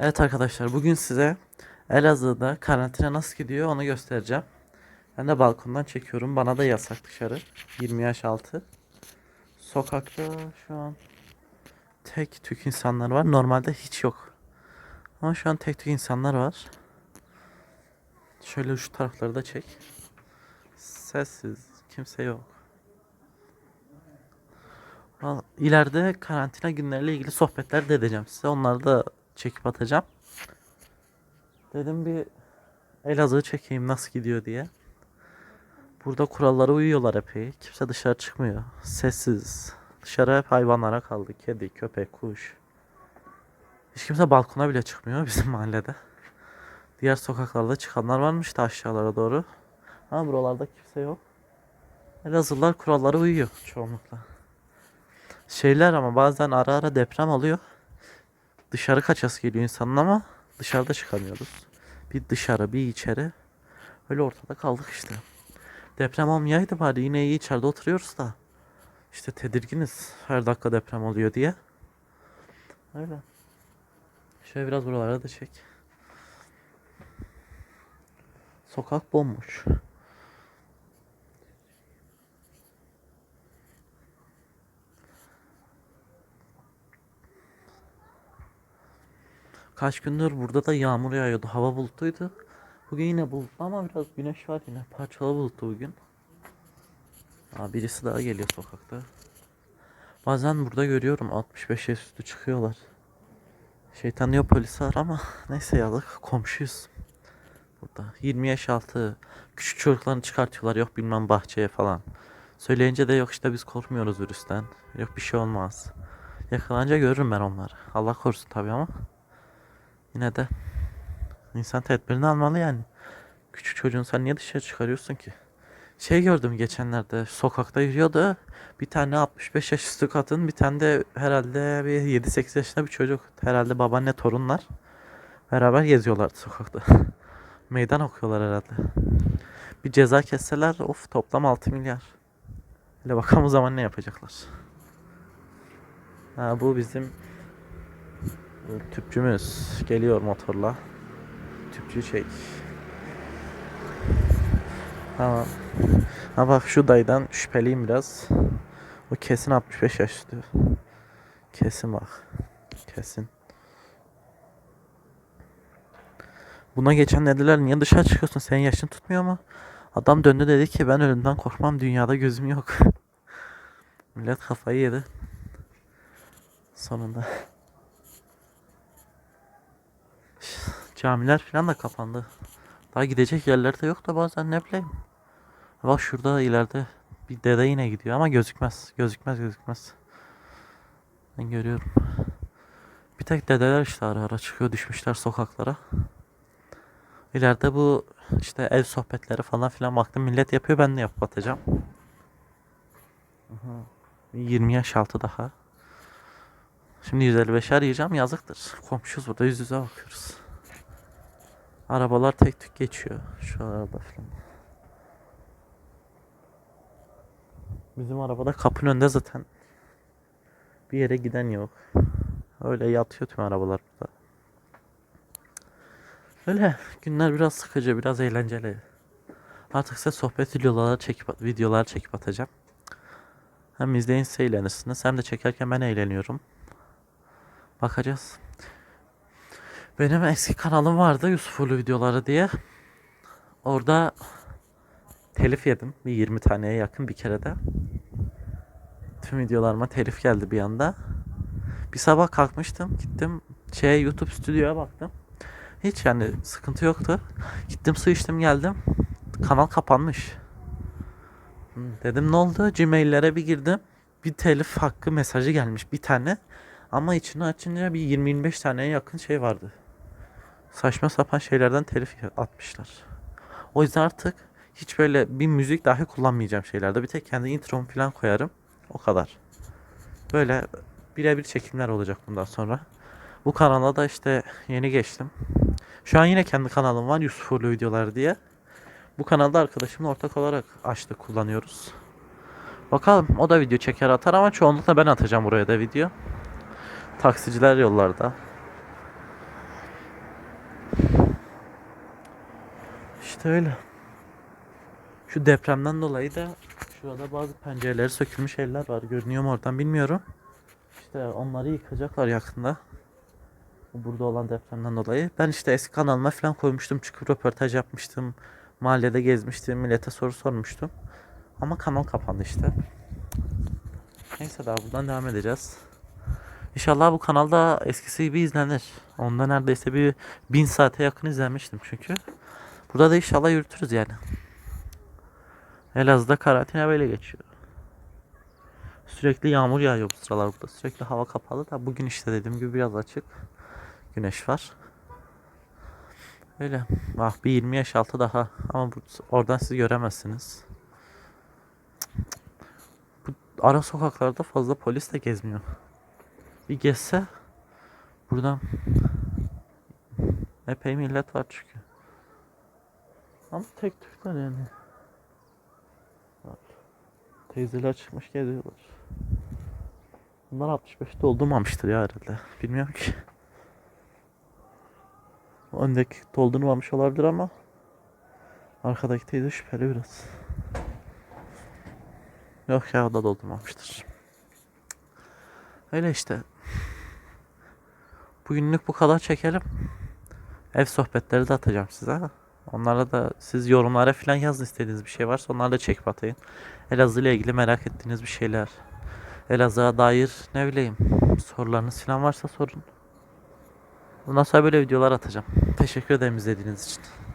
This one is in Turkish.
Evet arkadaşlar bugün size Elazığ'da karantina nasıl gidiyor onu göstereceğim. Ben de balkondan çekiyorum. Bana da yasak dışarı. 20 yaş altı. Sokakta şu an tek tük insanlar var. Normalde hiç yok. Ama şu an tek tük insanlar var. Şöyle şu tarafları da çek. Sessiz. Kimse yok. İleride karantina günleriyle ilgili sohbetler de edeceğim size. Onları da çekip atacağım. Dedim bir Elazığ'ı çekeyim nasıl gidiyor diye. Burada kurallara uyuyorlar epey. Kimse dışarı çıkmıyor. Sessiz. Dışarı hep hayvanlara kaldı. Kedi, köpek, kuş. Hiç kimse balkona bile çıkmıyor bizim mahallede. Diğer sokaklarda çıkanlar varmış da aşağılara doğru. Ama buralarda kimse yok. Elazığlılar kurallara uyuyor çoğunlukla. Şeyler ama bazen ara ara deprem oluyor. Dışarı kaçası geliyor insanın ama dışarıda çıkamıyoruz. Bir dışarı bir içeri. Öyle ortada kaldık işte. Deprem olmayaydı bari yine iyi içeride oturuyoruz da. İşte tedirginiz her dakika deprem oluyor diye. Öyle. Şöyle biraz buralara da çek. Sokak bomboş. Kaç gündür burada da yağmur yağıyordu. Hava bulutluydu. Bugün yine bulutlu ama biraz güneş var yine. Parçalı bulutlu bugün. Aa, birisi daha geliyor sokakta. Bazen burada görüyorum 65 yaş üstü çıkıyorlar. Şeytan diyor polis var ama neyse yazık komşuyuz. Burada 20 yaş altı küçük çocuklarını çıkartıyorlar yok bilmem bahçeye falan. Söyleyince de yok işte biz korkmuyoruz virüsten. Yok bir şey olmaz. Yakalanınca görürüm ben onları. Allah korusun tabii ama. Yine de insan tedbirini almalı yani. Küçük çocuğun sen niye dışarı çıkarıyorsun ki? Şey gördüm geçenlerde sokakta yürüyordu. Bir tane 65 yaş üstü kadın bir tane de herhalde bir 7-8 yaşında bir çocuk. Herhalde babaanne torunlar. Beraber geziyorlardı sokakta. Meydan okuyorlar herhalde. Bir ceza kesseler of toplam 6 milyar. Hele bakalım o zaman ne yapacaklar. Ha, bu bizim Tüpçümüz geliyor motorla. Tüpçü çek. Tamam. Ha bak şu dayıdan şüpheliyim biraz. O kesin 65 yaş üstü. Kesin bak. Kesin. Buna geçen dediler niye dışarı çıkıyorsun senin yaşın tutmuyor mu? Adam döndü dedi ki ben ölümden korkmam dünyada gözüm yok. Millet kafayı yedi. Sonunda. Camiler falan da kapandı. Daha gidecek yerler de yok da bazen ne bileyim. Bak şurada ileride bir dede yine gidiyor ama gözükmez. Gözükmez gözükmez. Ben görüyorum. Bir tek dedeler işte ara ara çıkıyor düşmüşler sokaklara. İleride bu işte ev sohbetleri falan filan baktım millet yapıyor ben de yapıp atacağım. Aha. Bir 20 yaş altı daha. Şimdi 155 arayacağım yazıktır. Komşuyuz burada yüz yüze bakıyoruz. Arabalar tek tük geçiyor şu arada falan. Bizim arabada kapının önünde zaten bir yere giden yok. Öyle yatıyor tüm arabalar burada. Öyle günler biraz sıkıcı, biraz eğlenceli. Artık size sohbet videoları çekip videolar çekip atacağım. Hem izleyin siz eğlenirsiniz hem de çekerken ben eğleniyorum. Bakacağız. Benim eski kanalım vardı Yusufulu videoları diye. Orada telif yedim. Bir 20 taneye yakın bir kere de. Tüm videolarıma telif geldi bir anda. Bir sabah kalkmıştım. Gittim şey YouTube stüdyoya baktım. Hiç yani sıkıntı yoktu. Gittim su içtim geldim. Kanal kapanmış. Dedim ne oldu? Gmail'lere bir girdim. Bir telif hakkı mesajı gelmiş bir tane. Ama içini açınca bir 20-25 taneye yakın şey vardı. Saçma sapan şeylerden telif atmışlar. O yüzden artık hiç böyle bir müzik dahi kullanmayacağım şeylerde. Bir tek kendi intromu falan koyarım. O kadar. Böyle birebir çekimler olacak bundan sonra. Bu kanala da işte yeni geçtim. Şu an yine kendi kanalım var Yusuf Uğurlu videolar diye. Bu kanalda arkadaşımla ortak olarak açtık kullanıyoruz. Bakalım o da video çeker atar ama çoğunlukla ben atacağım buraya da video. Taksiciler yollarda. İşte öyle. Şu depremden dolayı da şurada bazı pencereleri sökülmüş evler var. Görünüyor mu oradan bilmiyorum. İşte onları yıkacaklar yakında. Bu Burada olan depremden dolayı. Ben işte eski kanalıma falan koymuştum. Çıkıp röportaj yapmıştım. Mahallede gezmiştim. Millete soru sormuştum. Ama kanal kapandı işte. Neyse daha buradan devam edeceğiz. İnşallah bu kanalda eskisi gibi izlenir. Onda neredeyse bir bin saate yakın izlenmiştim çünkü. Burada da inşallah yürütürüz yani. Elazığ'da karantina böyle geçiyor. Sürekli yağmur yağıyor bu sıralar burada. Sürekli hava kapalı da bugün işte dediğim gibi biraz açık. Güneş var. Öyle. Ah bir 20 yaş altı daha. Ama bu, oradan siz göremezsiniz. Bu ara sokaklarda fazla polis de gezmiyor. Bir gezse buradan epey millet var çünkü. Ama tek Türkler yani. Teyzeler çıkmış geziyorlar. Bunlar 65 doldurmamıştır ya herhalde. Bilmiyorum ki. Öndeki doldurmamış olabilir ama arkadaki teyze şüpheli biraz. Yok ya o da doldurmamıştır. Öyle işte. Bugünlük bu kadar çekelim. Ev sohbetleri de atacağım size. Onlara da siz yorumlara falan yazın istediğiniz bir şey varsa onları da çekip atayım. Elazığ ile ilgili merak ettiğiniz bir şeyler. Elazığ'a dair ne bileyim sorularınız falan varsa sorun. Bundan sonra böyle videolar atacağım. Teşekkür ederim izlediğiniz için.